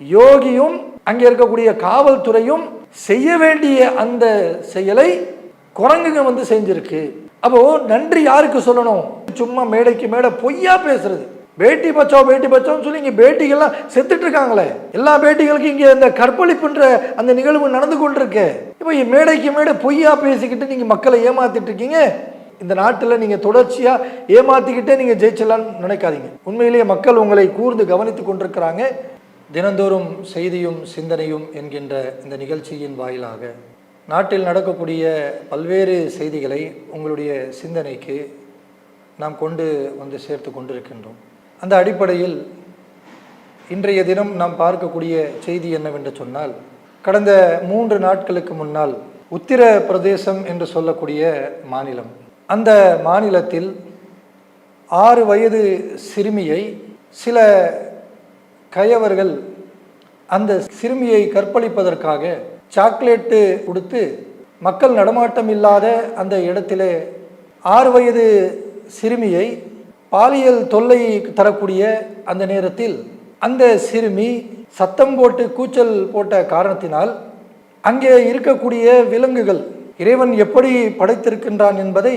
யோகியும் அங்கே இருக்கக்கூடிய காவல்துறையும் செய்ய வேண்டிய அந்த செயலை குரங்குங்க வந்து செஞ்சிருக்கு. அப்போ நன்றி யாருக்கு சொல்லணும்? சும்மா மேடைக்கு மேடை பொய்யா பேசுறது. பேட்டி பச்சாவோ பேட்டி பச்சோன்னு சொல்லி இங்கே பேட்டிகள்லாம் செத்துட்டு இருக்காங்களே எல்லா பேட்டிகளுக்கும் இங்கே இந்த கற்பழிப்புன்ற அந்த நிகழ்வு நடந்து கொண்டிருக்கு. இப்போ மேடைக்கு மேடை பொய்யா பேசிக்கிட்டு நீங்கள் மக்களை ஏமாத்திட்டு இருக்கீங்க இந்த நாட்டில் நீங்கள் தொடர்ச்சியாக ஏமாத்திக்கிட்டே நீங்கள் ஜெயிச்சலான்னு நினைக்காதீங்க. உண்மையிலேயே மக்கள் உங்களை கூர்ந்து கவனித்து கொண்டிருக்கிறாங்க. தினந்தோறும் செய்தியும் சிந்தனையும் என்கின்ற இந்த நிகழ்ச்சியின் வாயிலாக நாட்டில் நடக்கக்கூடிய பல்வேறு செய்திகளை உங்களுடைய சிந்தனைக்கு நாம் கொண்டு வந்து சேர்த்து கொண்டிருக்கின்றோம். அந்த அடிப்படையில் இன்றைய தினம் நாம் பார்க்கக்கூடிய செய்தி என்னவென்று சொன்னால் கடந்த மூன்று நாட்களுக்கு முன்னால் உத்திர பிரதேசம் என்று சொல்லக்கூடிய மாநிலம். அந்த மாநிலத்தில் ஆறு வயது சிறுமியை சில கயவர்கள் அந்த சிறுமியை கற்பழிப்பதற்காக சாக்லேட்டு கொடுத்து மக்கள் நடமாட்டம் இல்லாத அந்த இடத்திலே ஆறு வயது சிறுமியை பாலியல் தொல்லை தரக்கூடிய அந்த நேரத்தில் அந்த சிறுமி சத்தம் போட்டு கூச்சல் போட்ட காரணத்தினால் அங்கே இருக்கக்கூடிய விலங்குகள் இறைவன் எப்படி படைத்திருக்கின்றான் என்பதை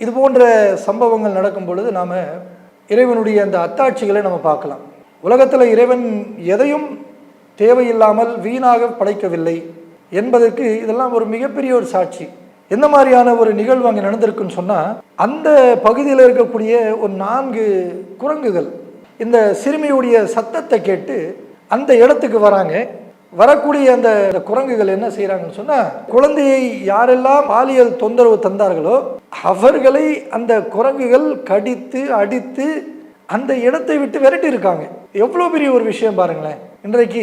இது போன்ற சம்பவங்கள் நடக்கும் பொழுது நாம் இறைவனுடைய அந்த அத்தாட்சிகளை நம்ம பார்க்கலாம். உலகத்தில் இறைவன் எதையும் தேவையில்லாமல் வீணாக படைக்கவில்லை என்பதற்கு இதெல்லாம் ஒரு மிகப்பெரிய ஒரு சாட்சி. எந்த மாதிரியான ஒரு நிகழ்வு அங்கே நடந்திருக்குன்னு சொன்னால் அந்த பகுதியில் இருக்கக்கூடிய ஒரு நான்கு குரங்குகள் இந்த சிறுமியுடைய சத்தத்தை கேட்டு அந்த இடத்துக்கு வராங்க. வரக்கூடிய அந்த குரங்குகள் என்ன செய்கிறாங்கன்னு சொன்னால் குழந்தையை யாரெல்லாம் பாலியல் தொந்தரவு தந்தார்களோ அவர்களை அந்த குரங்குகள் கடித்து அடித்து அந்த இடத்தை விட்டு விரட்டி இருக்காங்க எவ்வளோ பெரிய ஒரு விஷயம் பாருங்களேன். இன்றைக்கு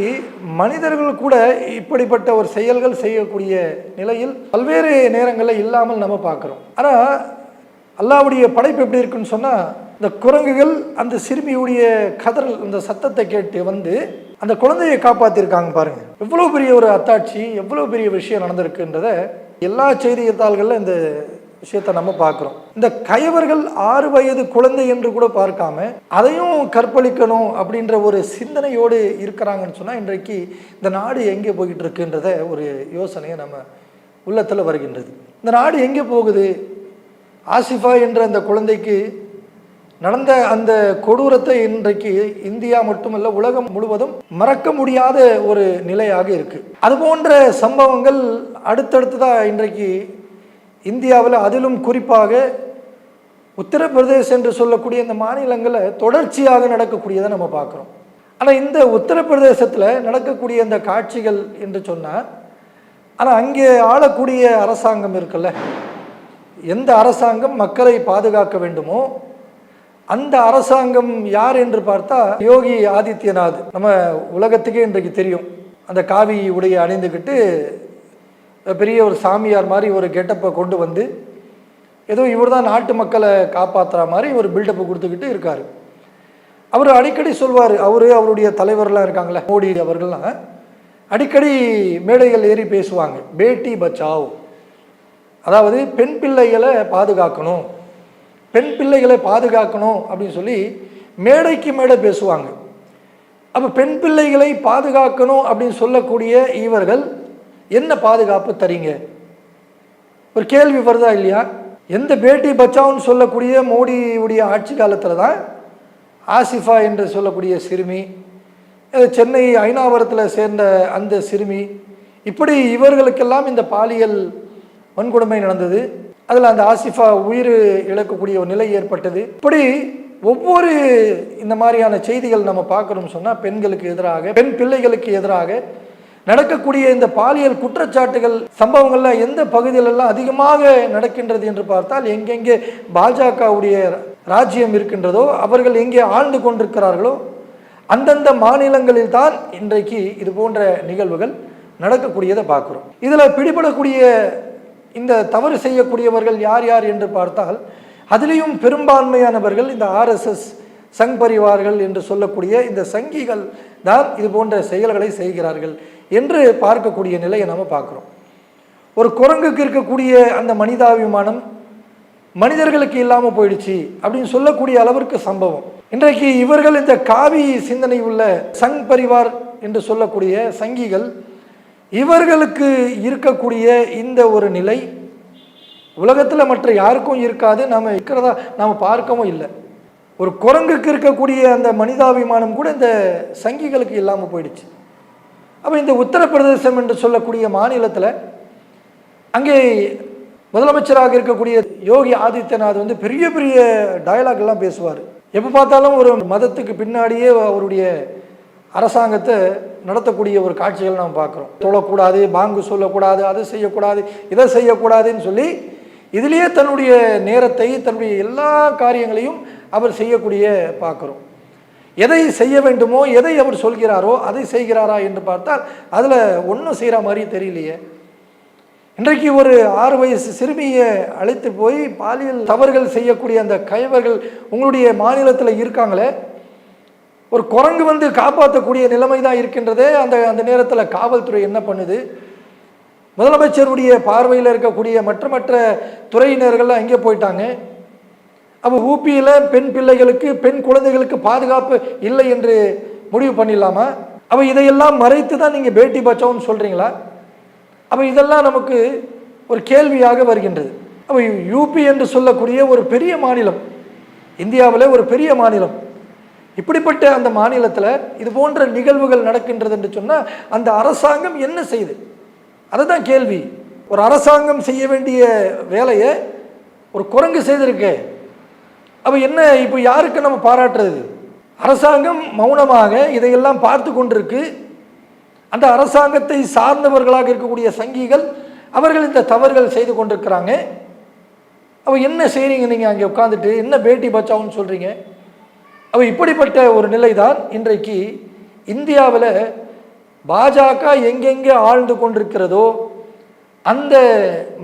மனிதர்கள் கூட இப்படிப்பட்ட ஒரு செயல்கள் செய்யக்கூடிய நிலையில் பல்வேறு நேரங்களில் இல்லாமல் நம்ம பார்க்குறோம். ஆனால் அல்லாவுடைய படைப்பு எப்படி இருக்குன்னு சொன்னால் இந்த குரங்குகள் அந்த சிறுமியுடைய கதறல் அந்த சத்தத்தை கேட்டு வந்து அந்த குழந்தையை காப்பாற்றிருக்காங்க பாருங்கள் எவ்வளோ பெரிய ஒரு அத்தாட்சி எவ்வளோ பெரிய விஷயம் நடந்திருக்குன்றத எல்லா செய்தித்தாள்களில் இந்த விஷயத்தை நம்ம பார்க்குறோம். இந்த கயவர்கள் ஆறு வயது குழந்தை என்று கூட பார்க்காம அதையும் கற்பழிக்கணும் அப்படின்ற ஒரு சிந்தனையோடு இருக்கிறாங்கன்னு சொன்னால் இன்றைக்கு இந்த நாடு எங்கே போய்கிட்டு இருக்குன்றத ஒரு யோசனையை நம்ம உள்ளத்தில் வருகின்றது. இந்த நாடு எங்கே போகுது? ஆசிஃபா என்ற அந்த குழந்தைக்கு நடந்த அந்த கொடூரத்தை இன்றைக்கு இந்தியா மட்டுமல்ல உலகம் முழுவதும் மறக்க முடியாத ஒரு நிலையாக இருக்குது அது போன்ற சம்பவங்கள் அடுத்தடுத்ததாக இன்றைக்கு இந்தியாவில் அதிலும் குறிப்பாக உத்தரப்பிரதேசம் என்று சொல்லக்கூடிய இந்த மாநிலங்களில் தொடர்ச்சியாக நடக்கக்கூடியதை நம்ம பார்க்குறோம். ஆனால் இந்த உத்தரப்பிரதேசத்தில் நடக்கக்கூடிய இந்த காட்சிகள் என்று சொன்னால் ஆனால் அங்கே ஆளக்கூடிய அரசாங்கம் இருக்குல்ல? எந்த அரசாங்கம் மக்களை பாதுகாக்க வேண்டுமோ அந்த அரசாங்கம் யார் என்று பார்த்தா யோகி ஆதித்யநாத். நம்ம உலகத்துக்கே இன்றைக்கு தெரியும். அந்த காவி உடைய அணிந்துக்கிட்டு பெரிய ஒரு சாமியார் மாதிரி ஒரு கெட்டப்பை கொண்டு வந்து ஏதோ இவர் தான் நாட்டு மக்களை காப்பாற்றுற மாதிரி ஒரு பில்டப்பை கொடுத்துக்கிட்டு இருக்கார். அவர் அடிக்கடி சொல்வார் அவர் அவருடைய தலைவர்லாம் இருக்காங்களே மோடி அவர்கள்லாம் அடிக்கடி மேடைகள் ஏறி பேசுவாங்க பேட்டி பச்சாவ். அதாவது பெண் பிள்ளைகளை பாதுகாக்கணும் பெண் பிள்ளைகளை பாதுகாக்கணும் அப்படின்னு சொல்லி மேடைக்கு மேடை பேசுவாங்க. அப்போ பெண் பிள்ளைகளை பாதுகாக்கணும் அப்படின்னு சொல்லக்கூடிய இவர்கள் என்ன பாதுகாப்பு தரீங்க? ஒரு கேள்வி வருதா இல்லையா? எந்த பேட்டி பச்சாவுன்னு சொல்லக்கூடிய மோடியுடைய ஆட்சி காலத்தில் தான் ஆசிஃபா என்று சொல்லக்கூடிய சிறுமி சென்னை ஐநாவரத்தில் சேர்ந்த அந்த சிறுமி இப்படி இவர்களுக்கெல்லாம் இந்த பாலியல் வன்கொடுமை நடந்தது. அதில் அந்த ஆசிஃபா உயிர் இழக்கக்கூடிய ஒரு நிலை ஏற்பட்டது. இப்படி ஒவ்வொரு இந்த மாதிரியான செய்திகள் நம்ம பார்க்கணும்னு சொன்னால் பெண்களுக்கு எதிராக பெண் பிள்ளைகளுக்கு எதிராக நடக்கக்கூடிய இந்த பாலியல் குற்றச்சாட்டுகள் சம்பவங்கள்ல எந்த பகுதியிலெல்லாம் அதிகமாக நடக்கின்றது என்று பார்த்தால் எங்கெங்கே பாஜகவுடைய ராஜ்யம் இருக்கின்றதோ அவர்கள் எங்கே ஆழ்ந்து கொண்டிருக்கிறார்களோ அந்தந்த மாநிலங்களில் தான் இன்றைக்கு இது போன்ற நிகழ்வுகள் நடக்கக்கூடியதை பார்க்குறோம். இதில் பிடிபடக்கூடிய இந்த தவறு செய்யக்கூடியவர்கள் யார் யார் என்று பார்த்தால் அதிலேயும் பெரும்பான்மையானவர்கள் இந்த ஆர்எஸ்எஸ் சங் பரிவார்கள் என்று சொல்லக்கூடிய இந்த சங்கிகள் தான் இது போன்ற செயல்களை செய்கிறார்கள். என்று பார்க்கக்கூடிய நிலையை நம்ம பார்க்குறோம். ஒரு குரங்குக்கு இருக்கக்கூடிய அந்த மனிதாபிமானம் மனிதர்களுக்கு இல்லாமல் போயிடுச்சு அப்படின்னு சொல்லக்கூடிய அளவிற்கு சம்பவம். இன்றைக்கு இவர்கள் இந்த காவி சிந்தனை உள்ள சங் பரிவார் என்று சொல்லக்கூடிய சங்கிகள் இவர்களுக்கு இருக்கக்கூடிய இந்த ஒரு நிலை உலகத்தில் மற்ற யாருக்கும் இருக்காது. நாம் இருக்கிறதா நாம் பார்க்கவும் இல்லை. ஒரு குரங்குக்கு இருக்கக்கூடிய அந்த மனிதாபிமானம் கூட இந்த சங்கிகளுக்கு இல்லாமல் போயிடுச்சு. அப்போ இந்த உத்தரப்பிரதேசம் என்று சொல்லக்கூடிய மாநிலத்தில் அங்கே முதலமைச்சராக இருக்கக்கூடிய யோகி ஆதித்யநாத் வந்து பெரிய பெரிய டயலாக்லாம் பேசுவார். எப்போ பார்த்தாலும் ஒரு மதத்துக்கு பின்னாடியே அவருடைய அரசாங்கத்தை நடத்தக்கூடிய ஒரு காட்சிகள் நாம் பார்க்குறோம். தொழக்கூடாது பாங்கு சொல்லக்கூடாது அதை செய்யக்கூடாது இதை செய்யக்கூடாதுன்னு சொல்லி இதிலேயே தன்னுடைய நேரத்தை தன்னுடைய எல்லா காரியங்களையும் அவர் செய்யக்கூடிய பார்க்குறோம். எதை செய்ய வேண்டுமோ எதை அவர் சொல்கிறாரோ அதை செய்கிறாரா என்று பார்த்தால் அதில் ஒன்றும் செய்கிற மாதிரி தெரியலையே. இன்றைக்கு ஒரு ஆறு வயசு சிறுமியை அழைத்து போய் பாலியல் தவறுகள் செய்யக்கூடிய அந்த கைவர்கள் உங்களுடைய மாநிலத்தில் இருக்காங்களே? ஒரு குரங்கு வந்து காப்பாற்றக்கூடிய நிலைமை தான் இருக்கின்றதே. அந்த அந்த நேரத்தில் காவல்துறை என்ன பண்ணுது? முதலமைச்சருடைய பார்வையில் இருக்கக்கூடிய மற்ற மற்ற துறையினர்கள்லாம் எங்கே போயிட்டாங்க? அப்போ ஊபியில் பெண் பிள்ளைகளுக்கு பெண் குழந்தைகளுக்கு பாதுகாப்பு இல்லை என்று முடிவு பண்ணிடலாமா? அப்போ இதையெல்லாம் மறைத்து தான் நீங்கள் பேட்டி பச்சாவுன்னு சொல்கிறீங்களா அப்போ இதெல்லாம் நமக்கு ஒரு கேள்வியாக வருகின்றது. அப்போ யூபி என்று சொல்லக்கூடிய ஒரு பெரிய மாநிலம் இந்தியாவில் ஒரு பெரிய மாநிலம். இப்படிப்பட்ட அந்த மாநிலத்தில் இது போன்ற நிகழ்வுகள் நடக்கின்றது என்று சொன்னால் அந்த அரசாங்கம் என்ன செய்யுது அதுதான் கேள்வி. ஒரு அரசாங்கம் செய்ய வேண்டிய வேலையை ஒரு குரங்கு செய்திருக்கு. அப்போ என்ன இப்போ யாருக்கு நம்ம பாராட்டுறது? அரசாங்கம் மௌனமாக இதையெல்லாம் பார்த்து கொண்டிருக்கு. அந்த அரசாங்கத்தை சார்ந்தவர்களாக இருக்கக்கூடிய சங்கிகள் அவர்கள் இந்த தவறுகள் செய்து கொண்டிருக்கிறாங்க. அவள் என்ன செய்கிறீங்க நீங்கள் அங்கே உட்காந்துட்டு என்ன பேட்டி பச்சாவுன்னு சொல்கிறீங்க அவள் இப்படிப்பட்ட ஒரு நிலை தான் இன்றைக்கு இந்தியாவில் பாஜக எங்கெங்கே ஆழ்ந்து கொண்டிருக்கிறதோ அந்த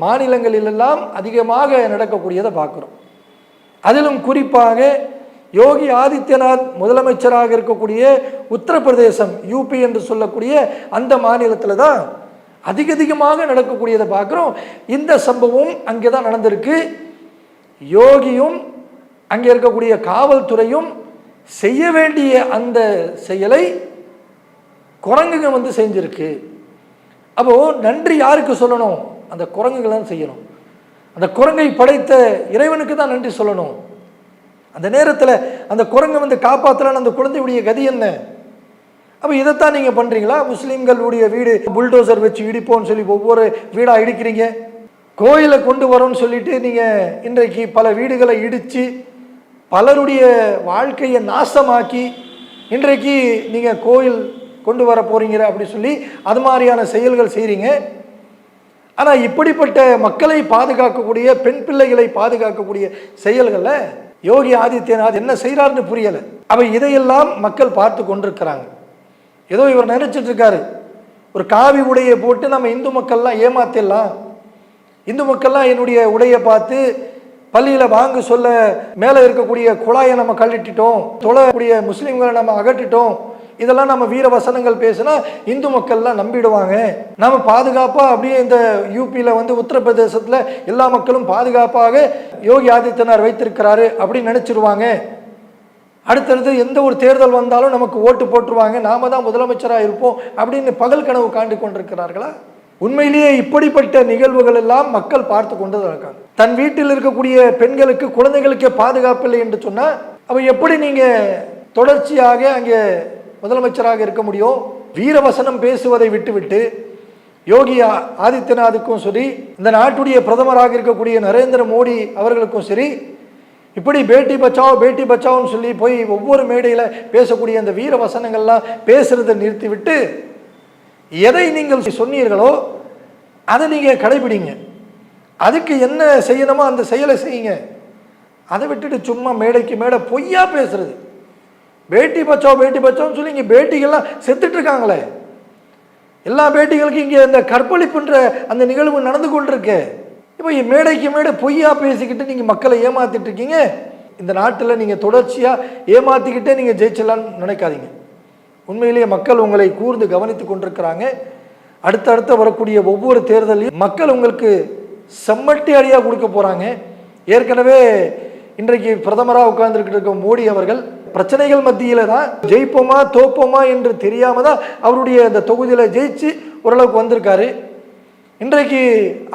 மாநிலங்களிலெல்லாம் அதிகமாக நடக்கக்கூடியதை பார்க்குறோம். அதிலும் குறிப்பாக யோகி ஆதித்யநாத் முதலமைச்சராக இருக்கக்கூடிய உத்தரப்பிரதேசம் யூபி என்று சொல்லக்கூடிய அந்த மாநிலத்தில் தான் அதிக அதிகமாக நடக்கக்கூடியதை பார்க்குறோம். இந்த சம்பவம் அங்கே தான் நடந்திருக்கு. யோகியும் அங்கே இருக்கக்கூடிய காவல்துறையும் செய்ய வேண்டிய அந்த செயலை குரங்குங்க வந்து செஞ்சிருக்கு. அப்போது நன்றி யாருக்கு சொல்லணும்? அந்த குரங்குகள் தான் செய்யணும். அந்த குரங்கை படைத்த இறைவனுக்கு தான் நன்றி சொல்லணும். அந்த நேரத்தில் அந்த குரங்கை வந்து காப்பாற்றலான்னு அந்த குழந்தையுடைய கதி என்ன? அப்போ இதைத்தான் நீங்கள் பண்ணுறீங்களா முஸ்லீம்களுடைய வீடு புல்டோசர் வச்சு இடிப்போம்னு சொல்லி ஒவ்வொரு வீடாக இடிக்கிறீங்க. கோயிலை கொண்டு வரோம்னு சொல்லிட்டு நீங்கள் இன்றைக்கு பல வீடுகளை இடித்து பலருடைய வாழ்க்கையை நாசமாக்கி இன்றைக்கு நீங்கள் கோயில் கொண்டு வர போகிறீங்க அப்படி சொல்லி அது மாதிரியான செயல்கள் செய்கிறீங்க ஆனால் இப்படிப்பட்ட மக்களை பாதுகாக்கக்கூடிய பெண் பிள்ளைகளை பாதுகாக்கக்கூடிய செயல்களை யோகி ஆதித்யநாத் என்ன செய்கிறாருன்னு புரியலை. அவ இதையெல்லாம் மக்கள் பார்த்து கொண்டிருக்கிறாங்க. ஏதோ இவர் நினைச்சிட்டு இருக்காரு. ஒரு காவி உடையை போட்டு நம்ம இந்து மக்கள்லாம் ஏமாத்திடலாம். இந்து மக்கள்லாம் என்னுடைய உடையை பார்த்து பள்ளியில் வாங்க சொல்ல மேலே இருக்கக்கூடிய குழாயை நம்ம கழட்டிட்டோம். தொழக்கூடிய முஸ்லீம்களை நம்ம அகற்றிட்டோம். இதெல்லாம் நம்ம வீர வசனங்கள் பேசினா இந்து மக்கள்லாம் நம்பிடுவாங்க. நம்ம பாதுகாப்பாக அப்படியே இந்த யூபியில் வந்து உத்தரப்பிரதேசத்தில் எல்லா மக்களும் பாதுகாப்பாக யோகி ஆதித்யநாத் வைத்திருக்கிறாரு அப்படின்னு நினச்சிருவாங்க. அடுத்தடுத்து எந்த ஒரு தேர்தல் வந்தாலும் நமக்கு ஓட்டு போட்டுருவாங்க. நாம தான் முதலமைச்சராக இருப்போம் அப்படின்னு பகல் கனவு காண்டு கொண்டிருக்கிறார்களா? உண்மையிலேயே இப்படிப்பட்ட நிகழ்வுகள் எல்லாம் மக்கள் பார்த்து கொண்டு தான் இருக்காங்க. தன் வீட்டில் இருக்கக்கூடிய பெண்களுக்கு குழந்தைகளுக்கே பாதுகாப்பு இல்லை என்று சொன்னால் அப்போ எப்படி நீங்கள் தொடர்ச்சியாக அங்கே முதலமைச்சராக இருக்க முடியும் வீரவசனம் பேசுவதை விட்டுவிட்டு யோகி ஆதித்யநாத்துக்கும் சரி இந்த நாட்டுடைய பிரதமராக இருக்கக்கூடிய நரேந்திர மோடி அவர்களுக்கும் சரி இப்படி பேட்டி பச்சாவோ பேட்டி பச்சாவோன்னு சொல்லி போய் ஒவ்வொரு மேடையில் பேசக்கூடிய அந்த வீர வசனங்கள்லாம் பேசுறதை நிறுத்திவிட்டு எதை நீங்கள் சொன்னீர்களோ அதை நீங்கள் கடைபிடிங்க. அதுக்கு என்ன செய்யணுமோ அந்த செயலை செய்யுங்க. அதை விட்டுட்டு சும்மா மேடைக்கு மேடை பொய்யா பேசுறது. பேட்டி பச்சாவோ பேட்டி பச்சாவோன்னு சொல்லி இங்கே பேட்டிகள்லாம் செத்துட்டு இருக்காங்களே எல்லா பேட்டிகளுக்கும் இங்கே இந்த கற்பழிப்புன்ற அந்த நிகழ்வு நடந்து கொண்டிருக்கு. இப்போ மேடைக்கு மேடை பொய்யா பேசிக்கிட்டு நீங்கள் மக்களை ஏமாத்திட்டு இருக்கீங்க இந்த நாட்டில் நீங்கள் தொடர்ச்சியாக ஏமாற்றிக்கிட்டே நீங்கள் ஜெயிச்சிடலான்னு நினைக்காதீங்க. உண்மையிலேயே மக்கள் உங்களை கூர்ந்து கவனித்து கொண்டிருக்கிறாங்க. அடுத்தடுத்த வரக்கூடிய ஒவ்வொரு தேர்தலையும் மக்கள் உங்களுக்கு செம்மட்டி அடியாக கொடுக்க போகிறாங்க ஏற்கனவே இன்றைக்கு பிரதமராக உட்கார்ந்துருக்கிட்டு இருக்க மோடி அவர்கள் பிரச்சனைகள் மத்தியில் தான் ஜெயிப்போமா தோப்போமா என்று தெரியாமல் தான் அவருடைய அந்த தொகுதியில் ஜெயிச்சு ஓரளவுக்கு வந்திருக்காரு. இன்றைக்கு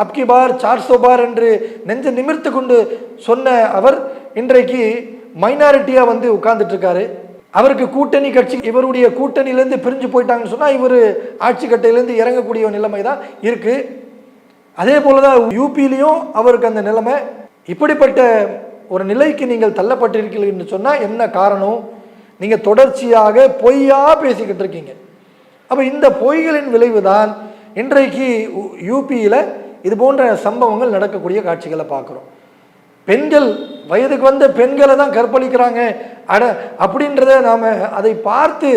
அப்கி பார் சார்சோ பார் என்று நெஞ்ச நிமிர்த்து கொண்டு சொன்ன அவர் இன்றைக்கு மைனாரிட்டியாக வந்து உட்கார்ந்துட்டு இருக்காரு அவருக்கு கூட்டணி கட்சி இவருடைய கூட்டணியிலேருந்து பிரிஞ்சு போயிட்டாங்கன்னு சொன்னால் இவர் ஆட்சி கட்டையிலேருந்து இறங்கக்கூடிய நிலைமை தான் இருக்குது அதே போல தான் யூபிலையும் அவருக்கு அந்த நிலைமை. இப்படிப்பட்ட ஒரு நிலைக்கு நீங்கள் தள்ளப்பட்டிருக்கீர்கள் என்று சொன்னால் என்ன காரணம்? நீங்கள் தொடர்ச்சியாக பொய்யா பேசிக்கிட்டு இருக்கீங்க. அப்போ இந்த பொய்களின் விளைவு தான் இன்றைக்கு யூபியில் இது போன்ற சம்பவங்கள் நடக்கக்கூடிய காட்சிகளை பார்க்குறோம். பெண்கள் வயதுக்கு வந்த பெண்களை தான் கற்பழிக்கிறாங்க. அட அப்படின்றத நாம் அதை பார்த்து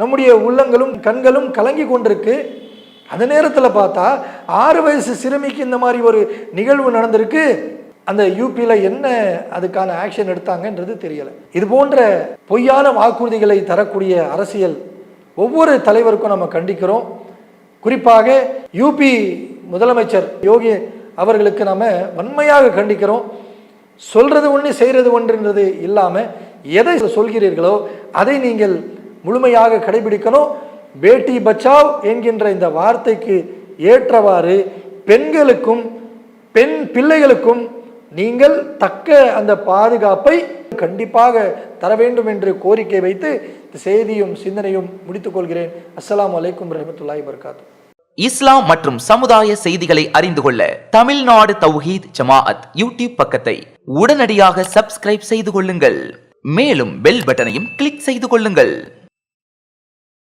நம்முடைய உள்ளங்களும் கண்களும் கலங்கி கொண்டிருக்கு. அந்த நேரத்தில் பார்த்தா ஆறு வயசு சிறுமிக்கு இந்த மாதிரி ஒரு நிகழ்வு நடந்திருக்கு. அந்த யூபியில் என்ன அதுக்கான ஆக்ஷன் எடுத்தாங்கன்றது தெரியலை. இது போன்ற பொய்யான வாக்குறுதிகளை தரக்கூடிய அரசியல் ஒவ்வொரு தலைவருக்கும் நம்ம கண்டிக்கிறோம். குறிப்பாக யூபி முதலமைச்சர் யோகி அவர்களுக்கு நம்ம வன்மையாக கண்டிக்கிறோம். சொல்கிறது ஒன்று செய்கிறது ஒன்றுன்றது இல்லாமல் எதை சொல்கிறீர்களோ அதை நீங்கள் முழுமையாக கடைபிடிக்கணும். பேட்டி பச்சாவ் என்கின்ற இந்த வார்த்தைக்கு ஏற்றவாறு பெண்களுக்கும் பெண் பிள்ளைகளுக்கும் நீங்கள் தக்க அந்த பாதுகாப்பை கண்டிப்பாக தர வேண்டும் என்று கோரிக்கை வைத்து செய்தியும் சிந்தனையும் முடித்துக் கொள்கிறேன். அஸ்ஸலாமு அலைக்கும் ரஹமத்துல்லாஹி இஸ்லாம் மற்றும் சமுதாய செய்திகளை அறிந்து கொள்ள தமிழ்நாடு தௌஹீத் ஜமாஅத் யூடியூப் பக்கத்தை உடனடியாக சப்ஸ்கிரைப் செய்து கொள்ளுங்கள். மேலும் பெல் பட்டனையும் கிளிக் செய்து கொள்ளுங்கள்.